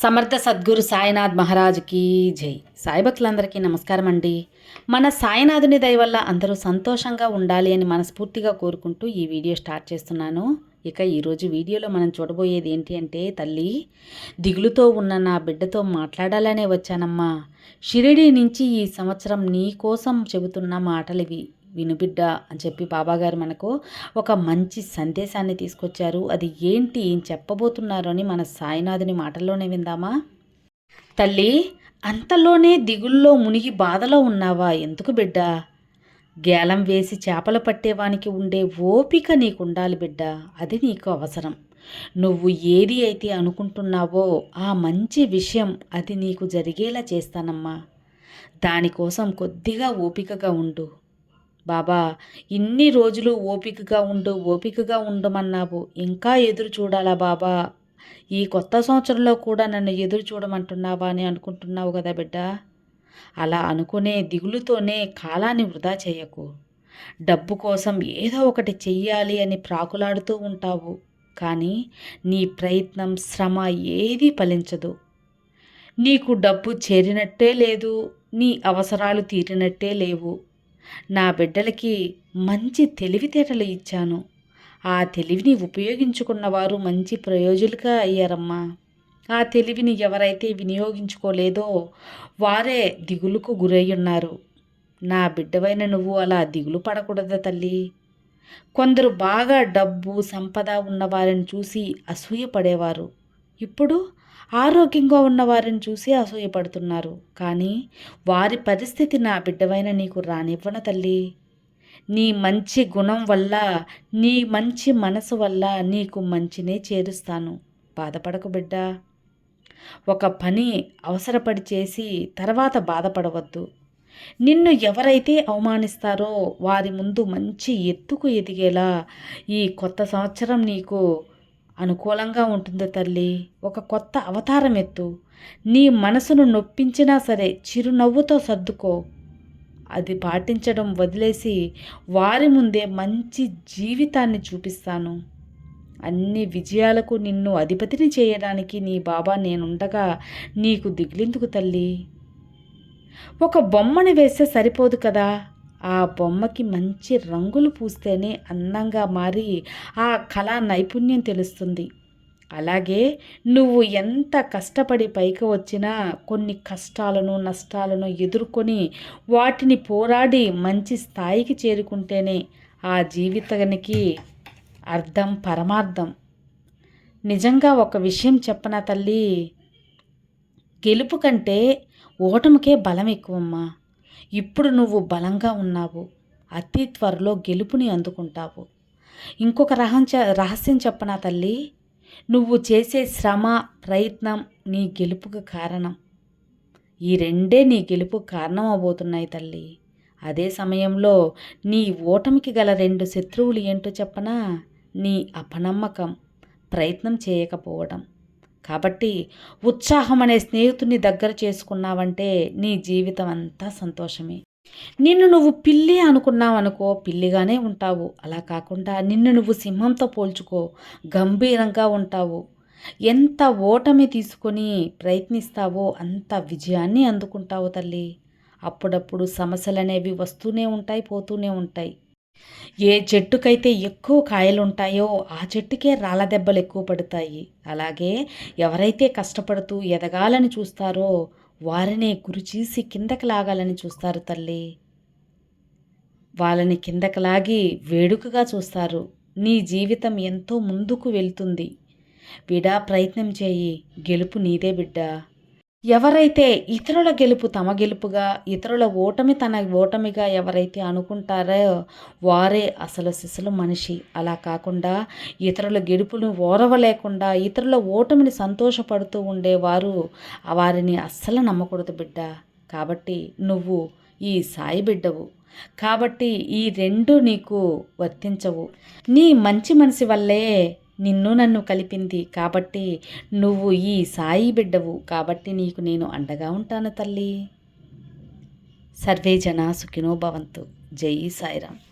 సమర్థ సద్గురు సాయినాథ్ మహారాజ్కి జై. సాయిభక్తులందరికీ నమస్కారం అండి. మన సాయినాథుని దయ వల్ల అందరూ సంతోషంగా ఉండాలి అని మనస్ఫూర్తిగా కోరుకుంటూ ఈ వీడియో స్టార్ట్ చేస్తున్నాను. ఇక ఈరోజు వీడియోలో మనం చూడబోయేది ఏంటి అంటే తల్లి దిగులుతో ఉన్న నా బిడ్డతో మాట్లాడాలనే వచ్చానమ్మా. షిరిడి నుంచి ఈ సంవత్సరం నీ కోసం చెబుతున్న మాటలివి. వినుబిడ్డ అని చెప్పి బాబాగారు మనకు ఒక మంచి సందేశాన్ని తీసుకొచ్చారు. అది ఏంటి? ఏం చెప్పబోతున్నారు అని మన సాయినాథుని మాటల్లోనే విందామా? తల్లి అంతలోనే దిగుల్లో మునిగి బాధలో ఉన్నావా? ఎందుకు బిడ్డ? గేలం వేసి చేపలు పట్టేవానికి ఉండే ఓపిక నీకు ఉండాలి బిడ్డ. అది నీకు అవసరం. నువ్వు ఏది అయితే అనుకుంటున్నావో ఆ మంచి విషయం అది నీకు జరిగేలా చేస్తానమ్మా. దానికోసం కొద్దిగా ఓపికగా ఉండు. బాబా ఇన్ని రోజులు ఓపికగా ఉండు ఓపికగా ఉండమన్నావు. ఇంకా ఎదురు చూడాలా బాబా? ఈ కొత్త సంవత్సరంలో కూడా నన్ను ఎదురు చూడమంటున్నావా అని అనుకుంటున్నావు కదా బిడ్డ? అలా అనుకునే దిగులుతోనే కాలాన్ని వృధా చేయకు. డబ్బు కోసం ఏదో ఒకటి చెయ్యాలి అని ప్రాకులాడుతూ ఉంటావు. కానీ నీ ప్రయత్నం శ్రమ ఏదీ ఫలించదు. నీకు డబ్బు చేరినట్టే లేదు నీ అవసరాలు తీరినట్టే లేవు. నా బిడ్డలకి మంచి తెలివితేటలు ఇచ్చాను. ఆ తెలివిని ఉపయోగించుకున్నవారు మంచి ప్రయోజులుగా అయ్యారమ్మా. ఆ తెలివిని ఎవరైతే వినియోగించుకోలేదో వారే దిగులుకు గురయ్యున్నారు. నా బిడ్డవైన నువ్వు అలా దిగులు పడకూడదు తల్లి. కొందరు బాగా డబ్బు సంపద ఉన్నవారిని చూసి అసూయపడేవారు. ఇప్పుడు ఆరోగ్యంగా ఉన్న వారిని చూసి అసూయపడుతున్నారు. కానీ వారి పరిస్థితి నా బిడ్డవైన నీకు రానివ్వన తల్లి. నీ మంచి గుణం వల్ల నీ మంచి మనసు వల్ల నీకు మంచినే చేరుస్తాను. బాధపడకు బిడ్డ. ఒక పని అవసరపడి చేసి తర్వాత బాధపడవద్దు. నిన్ను ఎవరైతే అవమానిస్తారో వారి ముందు మంచి ఎత్తుకు ఎదిగేలా ఈ కొత్త సంవత్సరం నీకు అనుకూలంగా ఉంటుంది తల్లి ఒక కొత్త అవతారం ఎత్తు. నీ మనసును నొప్పించినా సరే చిరునవ్వుతో సర్దుకో. అది పాటించడం వదిలేసి వారి ముందే మంచి జీవితాన్ని చూపిస్తాను. అన్ని విజయాలకు నిన్ను అధిపతిని చేయడానికి నీ బాబా నేనుండగా నీకు దిగిలిందుకు తల్లి. ఒక బొమ్మని వేస్తే సరిపోదు కదా? ఆ బొమ్మకి మంచి రంగులు పూస్తేనే అందంగా మారి ఆ కళా నైపుణ్యం తెలుస్తుంది. అలాగే నువ్వు ఎంత కష్టపడి పైకి వచ్చినా కొన్ని కష్టాలను నష్టాలను ఎదుర్కొని వాటిని పోరాడి మంచి స్థాయికి చేరుకుంటేనే ఆ జీవితానికి అర్థం పరమార్థం. నిజంగా ఒక విషయం చెప్పనా తల్లి? గెలుపు కంటే ఓటమికే బలం ఎక్కువమ్మా. ఇప్పుడు నువ్వు బలంగా ఉన్నావు. అతి త్వరలో గెలుపుని అందుకుంటావు. ఇంకొక రహస్య రహస్యం చెప్పనా తల్లి? నువ్వు చేసే శ్రమ ప్రయత్నం నీ గెలుపుకు కారణం. ఈ రెండే నీ గెలుపు కారణం అవబోతున్నాయి తల్లి. అదే సమయంలో నీ ఓటమికి గల రెండు శత్రువులు ఏంటో చెప్పనా? నీ అపనమ్మకం ప్రయత్నం చేయకపోవడం. కాబట్టి ఉత్సాహం అనే స్నేహితుని దగ్గర చేసుకున్నావంటే నీ జీవితం అంతా సంతోషమే. నిన్ను నువ్వు పిల్లి అనుకున్నావు అనుకో పిల్లిగానే ఉంటావు. అలా కాకుండా నిన్ను నువ్వు సింహంతో పోల్చుకో గంభీరంగా ఉంటావు. ఎంత ఓటమి తీసుకొని ప్రయత్నిస్తావో అంత విజయాన్ని అందుకుంటావు తల్లి. అప్పుడప్పుడు సమస్యలు అనేవి వస్తూనే ఉంటాయి పోతూనే ఉంటాయి. ఏ చెట్టుకైతే ఎక్కువ కాయలు ఉంటాయో ఆ చెట్టుకే రాళ్ళ దెబ్బలు ఎక్కువ పడతాయి. అలాగే ఎవరైతే కష్టపడుతూ ఎదగాలని చూస్తారో వారినే గురిచీసి కిందకి లాగాలని చూస్తారు తల్లి. వాళ్ళని కిందకి లాగి వేడుకగా చూస్తారు. నీ జీవితం ఎంతో ముందుకు వెళ్తుంది. విడా ప్రయత్నం చేయి. గెలుపు నీదే బిడ్డ. ఎవరైతే ఇతరుల గెలుపు తమ గెలుపుగా ఇతరుల ఓటమి తన ఓటమిగా ఎవరైతే అనుకుంటారో వారే అసలు సిసలు మనిషి. అలా కాకుండా ఇతరుల గెలుపును ఓరవలేకుండా ఇతరుల ఓటమిని సంతోషపడుతూ ఉండేవారు వారిని అస్సలు నమ్మకూడదు బిడ్డ. కాబట్టి నువ్వు ఈ సాయి బిడ్డవు. కాబట్టి ఈ రెండు నీకు వర్తించవు. నీ మంచి మనసి వల్లే నిన్ను నన్ను కలిపింది. కాబట్టి నువ్వు ఈ సాయి బిడ్డవు. కాబట్టి నీకు నేను అండగా ఉంటాను తల్లి. సర్వే జన సుఖినో భవంతు. జై సాయిరామ్.